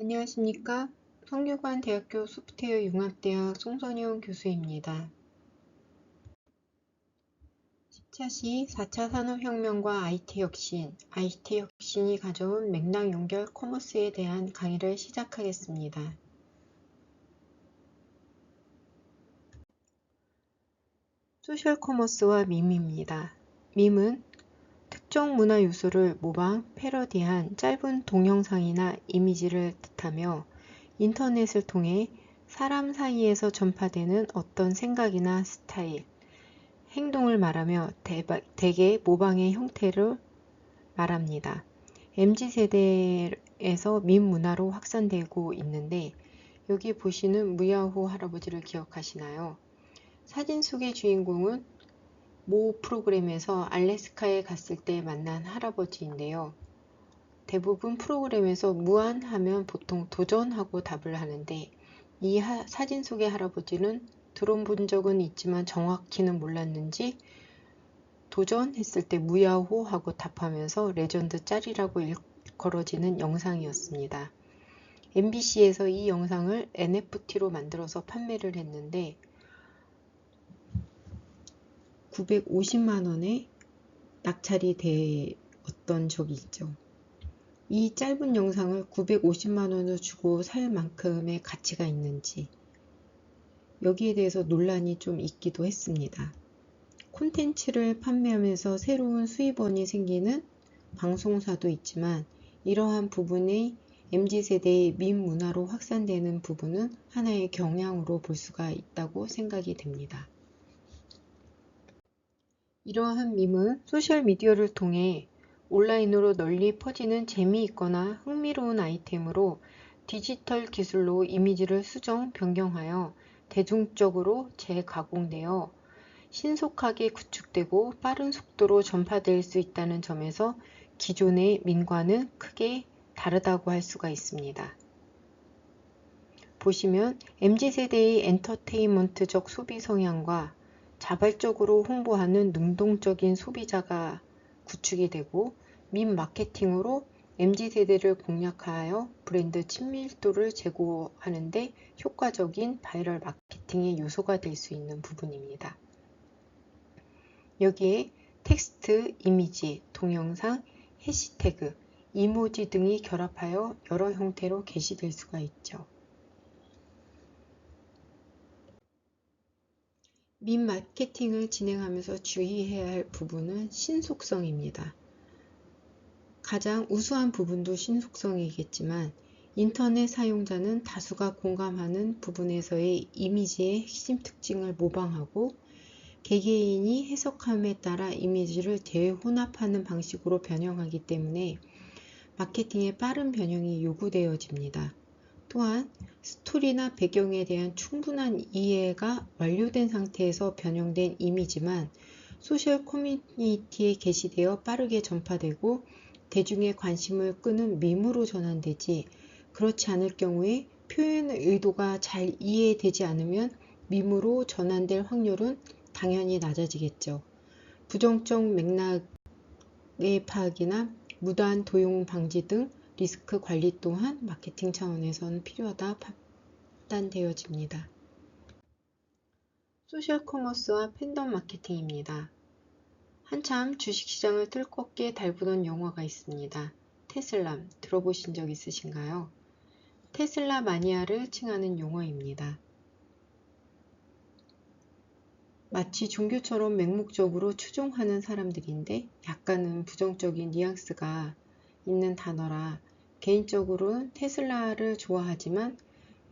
안녕하십니까. 성균관대학교 소프트웨어 융합대학 송선영 교수입니다. 10차 시 4차 산업혁명과 IT 혁신, IT 혁신이 가져온 맥락 연결 커머스에 대한 강의를 시작하겠습니다. 소셜 커머스와 밈입니다. 밈은 특정 문화 요소를 모방, 패러디한 짧은 동영상이나 이미지를 뜻하며 인터넷을 통해 사람 사이에서 전파되는 어떤 생각이나 스타일, 행동을 말하며 대개 모방의 형태를 말합니다. MZ세대에서 밈 문화로 확산되고 있는데 여기 보시는 무야호 할아버지를 기억하시나요? 사진 속의 주인공은 모 프로그램에서 알래스카에 갔을 때 만난 할아버지인데요. 대부분 프로그램에서 무한 하면 보통 도전하고 답을 하는데 이 하, 사진 속의 할아버지는 들어본 적은 있지만 정확히는 몰랐는지 도전했을 때 무야호 하고 답하면서 레전드 짤이라고 일컬어지는 영상이었습니다. MBC에서 이 영상을 NFT로 만들어서 판매를 했는데 950만 원에 낙찰이 되었던 적이 있죠. 이 짧은 영상을 950만 원을 주고 살 만큼의 가치가 있는지 여기에 대해서 논란이 좀 있기도 했습니다. 콘텐츠를 판매하면서 새로운 수입원이 생기는 방송사도 있지만 이러한 부분의 MZ세대의 민 문화로 확산되는 부분은 하나의 경향으로 볼 수가 있다고 생각이 됩니다. 이러한 밈은 소셜미디어를 통해 온라인으로 널리 퍼지는 재미있거나 흥미로운 아이템으로 디지털 기술로 이미지를 수정, 변경하여 대중적으로 재가공되어 신속하게 구축되고 빠른 속도로 전파될 수 있다는 점에서 기존의 민과는 크게 다르다고 할 수가 있습니다. 보시면 MZ세대의 엔터테인먼트적 소비 성향과 자발적으로 홍보하는 능동적인 소비자가 구축이 되고 민 마케팅으로 MZ세대를 공략하여 브랜드 친밀도를 제고하는데 효과적인 바이럴 마케팅의 요소가 될 수 있는 부분입니다. 여기에 텍스트, 이미지, 동영상, 해시태그, 이모지 등이 결합하여 여러 형태로 게시될 수가 있죠. 민 마케팅을 진행하면서 주의해야 할 부분은 신속성입니다. 가장 우수한 부분도 신속성이겠지만 인터넷 사용자는 다수가 공감하는 부분에서의 이미지의 핵심 특징을 모방하고 개개인이 해석함에 따라 이미지를 재혼합하는 방식으로 변형하기 때문에 마케팅의 빠른 변형이 요구되어집니다. 또한 스토리나 배경에 대한 충분한 이해가 완료된 상태에서 변형된 이미지만 소셜 커뮤니티에 게시되어 빠르게 전파되고 대중의 관심을 끄는 밈으로 전환되지 그렇지 않을 경우에 표현의 의도가 잘 이해되지 않으면 밈으로 전환될 확률은 당연히 낮아지겠죠. 부정적 맥락의 파악이나 무단 도용 방지 등 리스크 관리 또한 마케팅 차원에서는 필요하다 판단되어집니다. 소셜 커머스와 팬덤 마케팅입니다. 한참 주식시장을 뜨겁게 달구던 용어가 있습니다. 테슬람 들어보신 적 있으신가요? 테슬라 마니아를 칭하는 용어입니다. 마치 종교처럼 맹목적으로 추종하는 사람들인데 약간은 부정적인 뉘앙스가 있는 단어라 개인적으로는 테슬라를 좋아하지만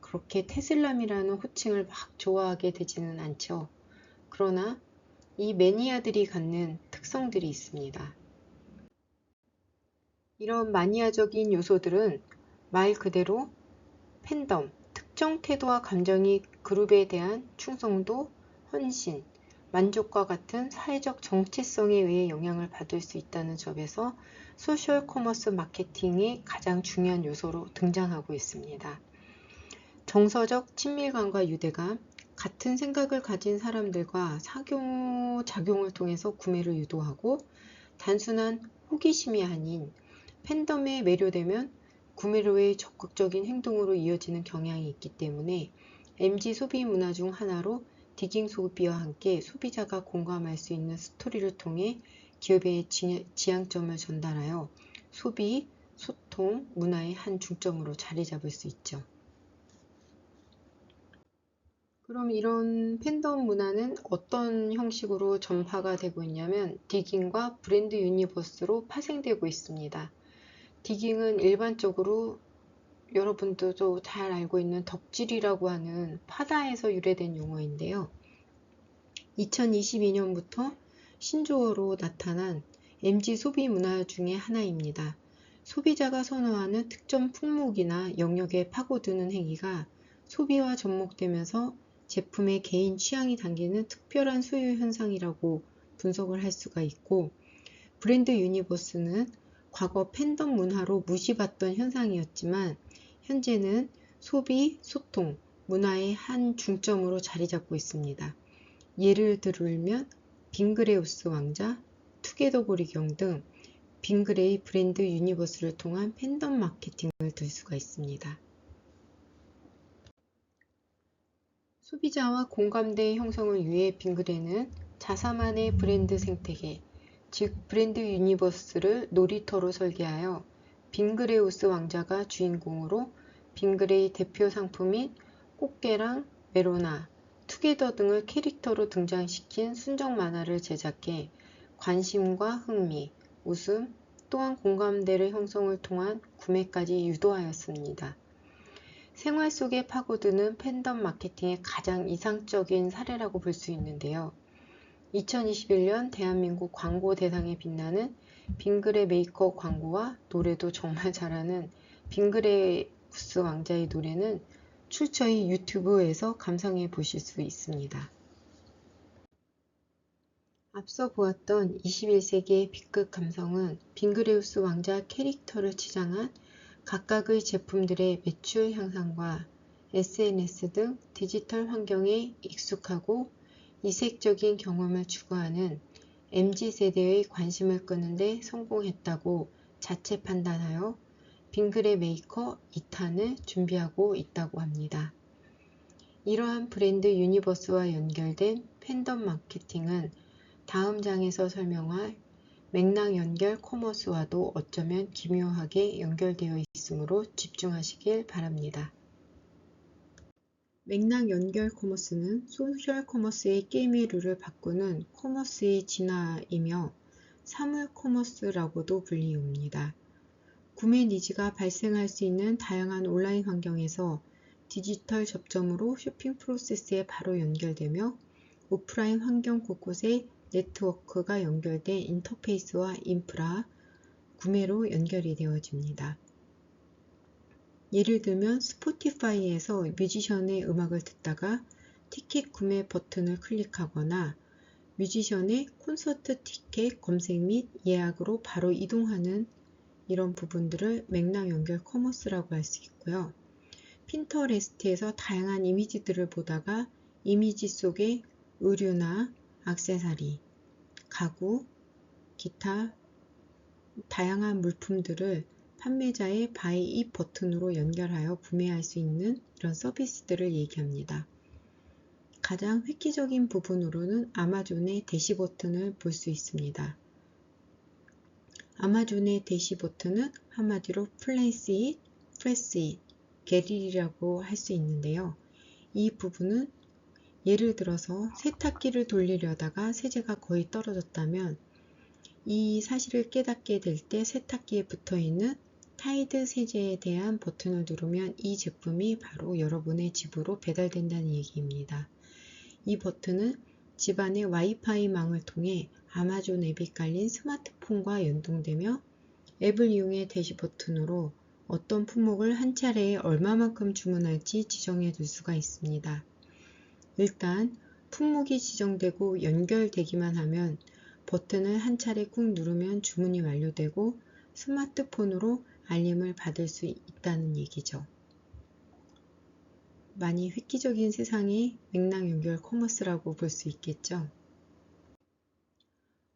그렇게 테슬람이라는 호칭을 막 좋아하게 되지는 않죠. 그러나 이 매니아들이 갖는 특성들이 있습니다. 이런 마니아적인 요소들은 말 그대로 팬덤, 특정 태도와 감정이 그룹에 대한 충성도, 헌신, 만족과 같은 사회적 정체성에 의해 영향을 받을 수 있다는 점에서 소셜 커머스 마케팅의 가장 중요한 요소로 등장하고 있습니다. 정서적 친밀감과 유대감, 같은 생각을 가진 사람들과 사교 작용을 통해서 구매를 유도하고 단순한 호기심이 아닌 팬덤에 매료되면 구매로의 적극적인 행동으로 이어지는 경향이 있기 때문에 MG 소비 문화 중 하나로 디깅 소비와 함께 소비자가 공감할 수 있는 스토리를 통해 기업의 지향점을 전달하여 소비, 소통, 문화의 한 중점으로 자리 잡을 수 있죠. 그럼 이런 팬덤 문화는 어떤 형식으로 전파가 되고 있냐면 디깅과 브랜드 유니버스로 파생되고 있습니다. 디깅은 일반적으로 여러분들도 잘 알고 있는 덕질이라고 하는 파다에서 유래된 용어인데요. 2022년부터 신조어로 나타난 MG 소비 문화 중의 하나입니다. 소비자가 선호하는 특정 품목이나 영역에 파고드는 행위가 소비와 접목되면서 제품의 개인 취향이 담기는 특별한 소유 현상이라고 분석을 할 수가 있고 브랜드 유니버스는 과거 팬덤 문화로 무시받던 현상이었지만 현재는 소비, 소통, 문화의 한 중점으로 자리 잡고 있습니다. 예를 들면 빙그레우스 왕자, 투게더 고리경 등 빙그레이 브랜드 유니버스를 통한 팬덤 마케팅을 들 수가 있습니다. 소비자와 공감대 형성을 위해 빙그레는 자사만의 브랜드 생태계, 즉 브랜드 유니버스를 놀이터로 설계하여 빙그레우스 왕자가 주인공으로 빙그레이 대표 상품인 꽃게랑 메로나, 투게더 등을 캐릭터로 등장시킨 순정 만화를 제작해 관심과 흥미, 웃음, 또한 공감대를 형성을 통한 구매까지 유도하였습니다. 생활 속에 파고드는 팬덤 마케팅의 가장 이상적인 사례라고 볼 수 있는데요. 2021년 대한민국 광고 대상에 빛나는 빙그레 메이커 광고와 노래도 정말 잘하는 빙그레 우스 왕자의 노래는 출처이 유튜브에서 감상해 보실 수 있습니다. 앞서 보았던 21세기의 B급 감성은 빙그레우스 왕자 캐릭터를 치장한 각각의 제품들의 매출 향상과 SNS 등 디지털 환경에 익숙하고 이색적인 경험을 추구하는 MZ세대의 관심을 끄는데 성공했다고 자체 판단하여 빙그레 메이커 2탄을 준비하고 있다고 합니다. 이러한 브랜드 유니버스와 연결된 팬덤 마케팅은 다음 장에서 설명할 맥락 연결 커머스와도 어쩌면 기묘하게 연결되어 있으므로 집중하시길 바랍니다. 맥락 연결 커머스는 소셜 커머스의 게임의 룰을 바꾸는 커머스의 진화이며 사물 커머스라고도 불리웁니다. 구매 니즈가 발생할 수 있는 다양한 온라인 환경에서 디지털 접점으로 쇼핑 프로세스에 바로 연결되며 오프라인 환경 곳곳에 네트워크가 연결된 인터페이스와 인프라, 구매로 연결이 되어집니다. 예를 들면 스포티파이에서 뮤지션의 음악을 듣다가 티켓 구매 버튼을 클릭하거나 뮤지션의 콘서트 티켓 검색 및 예약으로 바로 이동하는 이런 부분들을 맥락 연결 커머스라고 할 수 있고요. 핀터레스트에서 다양한 이미지들을 보다가 이미지 속에 의류나 액세서리, 가구, 기타 다양한 물품들을 판매자의 바이 이 버튼으로 연결하여 구매할 수 있는 이런 서비스들을 얘기합니다. 가장 획기적인 부분으로는 아마존의 대시 버튼을 볼 수 있습니다. 아마존의 대시 버튼은 한마디로 플레이스 잇, 프레스 잇, 게릴이라고 할 수 있는데요. 이 부분은 예를 들어서 세탁기를 돌리려다가 세제가 거의 떨어졌다면 이 사실을 깨닫게 될 때 세탁기에 붙어 있는 타이드 세제에 대한 버튼을 누르면 이 제품이 바로 여러분의 집으로 배달된다는 얘기입니다. 이 버튼은 집안의 와이파이 망을 통해 아마존 앱이 깔린 스마트폰과 연동되며 앱을 이용해 대시 버튼으로 어떤 품목을 한 차례에 얼마만큼 주문할지 지정해 둘 수가 있습니다. 일단 품목이 지정되고 연결되기만 하면 버튼을 한 차례 꾹 누르면 주문이 완료되고 스마트폰으로 알림을 받을 수 있다는 얘기죠. 많이 획기적인 세상의 맥락 연결 커머스라고 볼 수 있겠죠.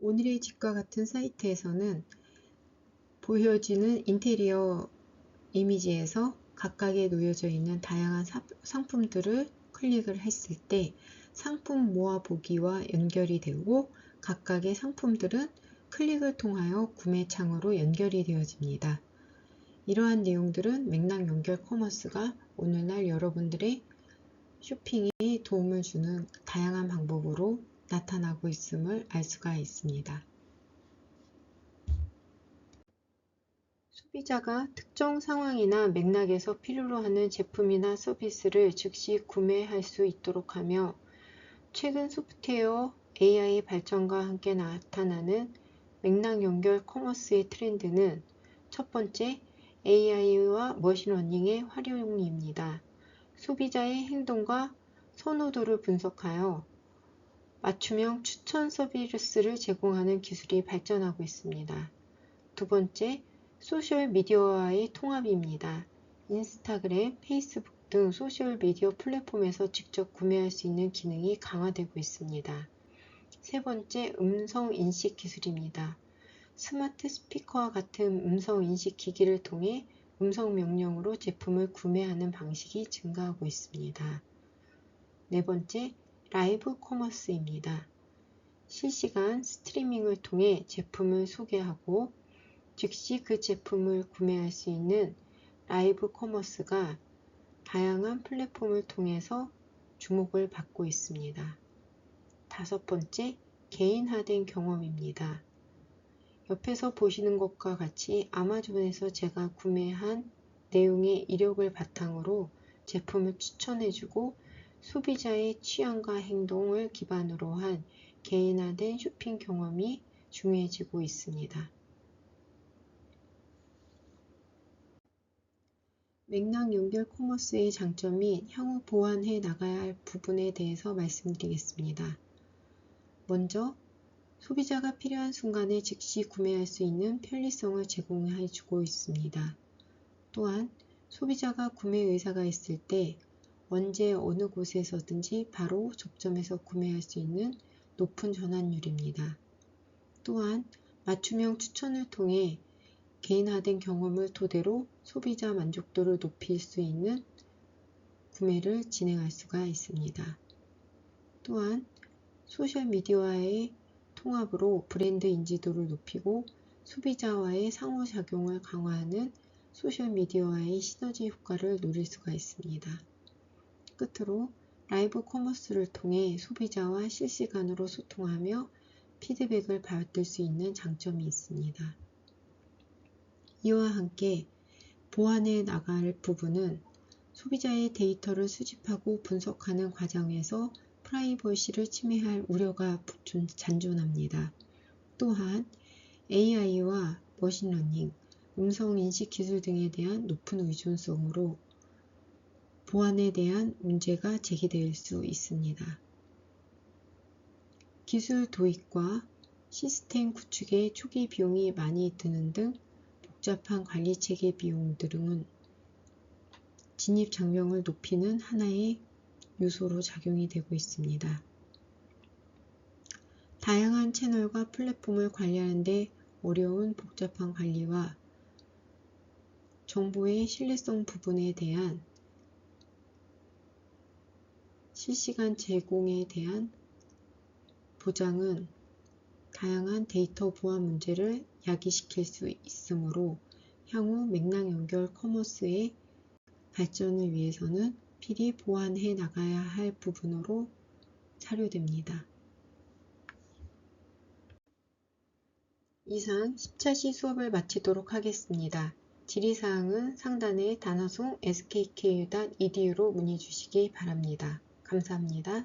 오늘의 집과 같은 사이트에서는 보여지는 인테리어 이미지에서 각각에 놓여져 있는 다양한 사- 상품들을 클릭을 했을 때 상품 모아 보기와 연결이 되고 각각의 상품들은 클릭을 통하여 구매 창으로 연결이 되어집니다. 이러한 내용들은 맥락 연결 커머스가 오늘날 여러분들의 쇼핑에 도움을 주는 다양한 방법으로 나타나고 있음을 알 수가 있습니다. 소비자가 특정 상황이나 맥락에서 필요로 하는 제품이나 서비스를 즉시 구매할 수 있도록 하며 최근 소프트웨어 AI 발전과 함께 나타나는 맥락 연결 커머스의 트렌드는 첫 번째 AI와 머신러닝의 활용입니다. 소비자의 행동과 선호도를 분석하여 맞춤형 추천 서비스를 제공하는 기술이 발전하고 있습니다. 두 번째, 소셜 미디어와의 통합입니다. 인스타그램, 페이스북 등 소셜 미디어 플랫폼에서 직접 구매할 수 있는 기능이 강화되고 있습니다. 세 번째, 음성 인식 기술입니다. 스마트 스피커와 같은 음성 인식 기기를 통해 음성 명령으로 제품을 구매하는 방식이 증가하고 있습니다. 네 번째, 라이브 커머스입니다. 실시간 스트리밍을 통해 제품을 소개하고 즉시 그 제품을 구매할 수 있는 라이브 커머스가 다양한 플랫폼을 통해서 주목을 받고 있습니다. 다섯 번째, 개인화된 경험입니다. 옆에서 보시는 것과 같이 아마존에서 제가 구매한 내용의 이력을 바탕으로 제품을 추천해주고 소비자의 취향과 행동을 기반으로 한 개인화된 쇼핑 경험이 중요해지고 있습니다. 맥락 연결 커머스의 장점이 향후 보완해 나가야 할 부분에 대해서 말씀드리겠습니다. 먼저 소비자가 필요한 순간에 즉시 구매할 수 있는 편리성을 제공해 주고 있습니다. 또한 소비자가 구매 의사가 있을 때 언제 어느 곳에서든지 바로 접점해서 구매할 수 있는 높은 전환율입니다. 또한 맞춤형 추천을 통해 개인화된 경험을 토대로 소비자 만족도를 높일 수 있는 구매를 진행할 수가 있습니다. 또한 소셜미디어와의 통합으로 브랜드 인지도를 높이고 소비자와의 상호작용을 강화하는 소셜미디어와의 시너지 효과를 노릴 수가 있습니다. 끝으로 라이브 커머스를 통해 소비자와 실시간으로 소통하며 피드백을 받을 수 있는 장점이 있습니다. 이와 함께 보완해 나갈 부분은 소비자의 데이터를 수집하고 분석하는 과정에서 프라이버시를 침해할 우려가 잔존합니다. 또한 AI와 머신러닝, 음성인식 기술 등에 대한 높은 의존성으로 보안에 대한 문제가 제기될 수 있습니다. 기술 도입과 시스템 구축에 초기 비용이 많이 드는 등 복잡한 관리 체계 비용 등은 진입 장벽을 높이는 하나의 요소로 작용이 되고 있습니다. 다양한 채널과 플랫폼을 관리하는데 어려운 복잡한 관리와 정보의 신뢰성 부분에 대한 실시간 제공에 대한 보장은 다양한 데이터 보안 문제를 야기시킬 수 있으므로 향후 맥락 연결 커머스의 발전을 위해서는 필히 보완해 나가야 할 부분으로 사료됩니다. 이상 10차시 수업을 마치도록 하겠습니다. 질의사항은 상단의 단어송 skku.edu로 문의 주시기 바랍니다. 감사합니다.